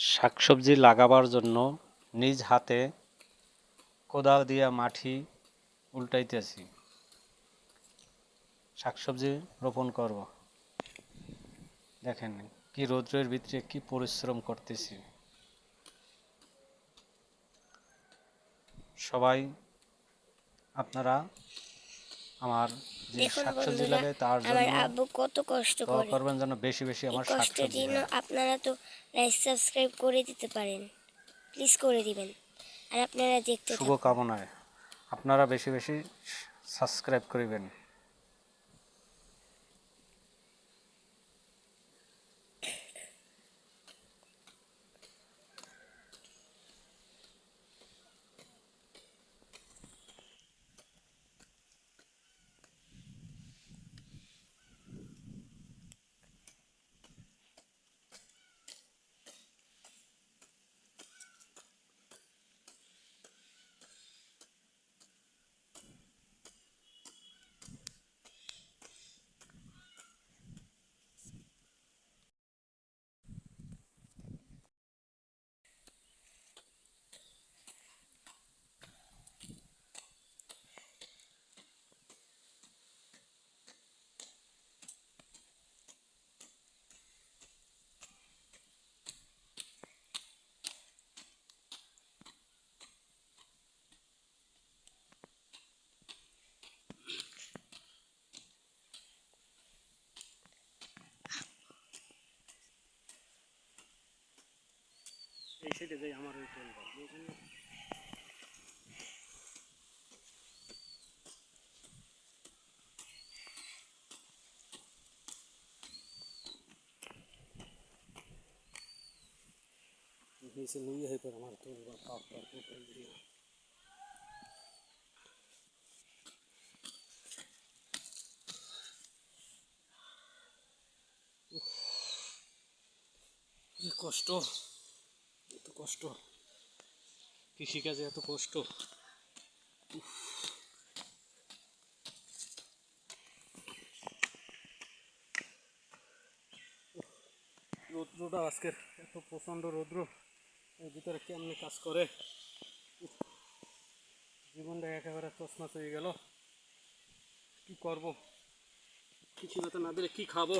শাকসবজি লাগাবার জন্য নিজ হাতে কোদাল দিয়া মাটি উল্টাইতেছি। শাকসবজি রোপণ করব। দেখেন কি রৌদ্রের ভিতরে কি পরিশ্রম করতেছি। সবাই, আপনারা আমার যে শাকসবজি লাগে তার জন্য আব্বু কত কষ্ট করে। করবেন যেন বেশি বেশি আমার শাকসবজি জন্য। আপনারা তো লাইক সাবস্ক্রাইব করে দিতে পারেন। প্লিজ করে দিবেন। আর আপনারা দেখতে শুভ কামনায় আপনারা বেশি বেশি সাবস্ক্রাইব করিবেন। সাইডে যাই আমার ওই ওখানে নিচে লুই হয়ে পড়ে টোল টোল কষ্ট। কষ্ট। কৃষিকাজে এত কষ্ট। রৌদ্রটা আজকের এত প্রচণ্ড রৌদ্র, এর ভিতরে কেমনি কাজ করে? জীবনটা একেবারে তছনছ হয়ে গেল। কি করব? কিছু না দিলে কি খাব?